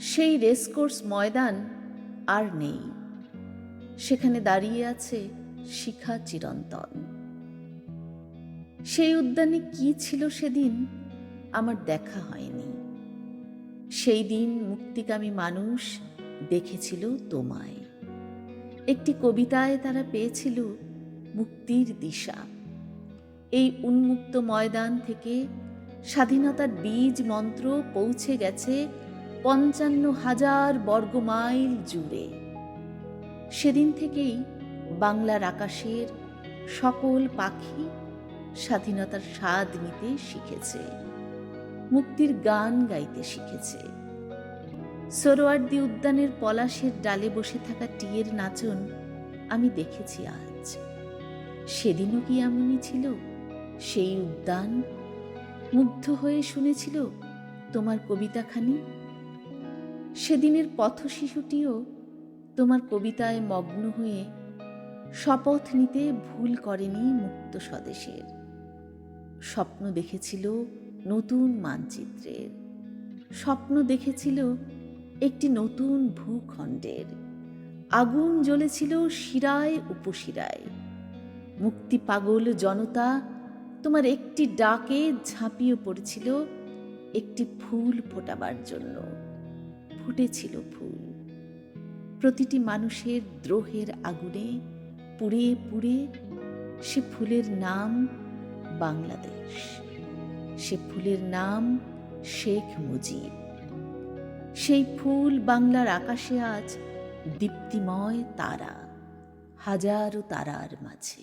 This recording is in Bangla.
সেই রেসকোর্স ময়দান আর নেই। সেখানে দাঁড়িয়ে আছে শিখা চিরন্তন। সেই উদ্যানে কি ছিল সেদিন আমার দেখা হয়নি। সেই দিন মুক্তিকামী মানুষ দেখেছিল তোমায়। একটি কবিতায় তারা পেয়েছিল মুক্তির দিশা। এই উন্মুক্ত ময়দান থেকে স্বাধীনতার বীজ মন্ত্র পৌঁছে গেছে পঞ্চান্ন হাজার বর্গমাইল জুড়ে। সেদিন থেকেই বাংলার আকাশের সকল পাখি স্বাধীনতার স্বাদ নিতে শিখেছে, মুক্তির গান গাইতে শিখেছে। সরোয়ার্দি উদ্যানের পলাশের ডালে বসে থাকা টিয়ের নাচন আমি দেখেছি আজ। সেদিনও কি এমনই ছিল? সেই উদ্যান? মুগ্ধ হয়ে শুনেছিল তোমার কবিতাখানি? সেদিনের পথ শিশুটিও তোমার কবিতায় মগ্ন হয়ে শপথ নিতে ভুল করেনি মুক্ত স্বদেশের। স্বপ্ন দেখেছিল নতুন মানচিত্রের। স্বপ্ন দেখেছিল একটি নতুন ভূখণ্ডের। আগুন জ্বলেছিল শিরায় উপশিরায়। মুক্তি পাগল জনতা তোমার একটি ডাকে ঝাঁপিয়ে পড়েছিল একটি ফুল ফোটাবার জন্য। ফুটেছিল ফুল। প্রতিটি মানুষের দ্রোহের আগুনে পুড়ে পুড়ে সে ফুলের নাম বাংলাদেশ। সে ফুলের নাম শেখ মুজিব। সেই ফুল বাংলার আকাশে আজ দীপ্তিময় তারা, হাজারো তারার মাঝে।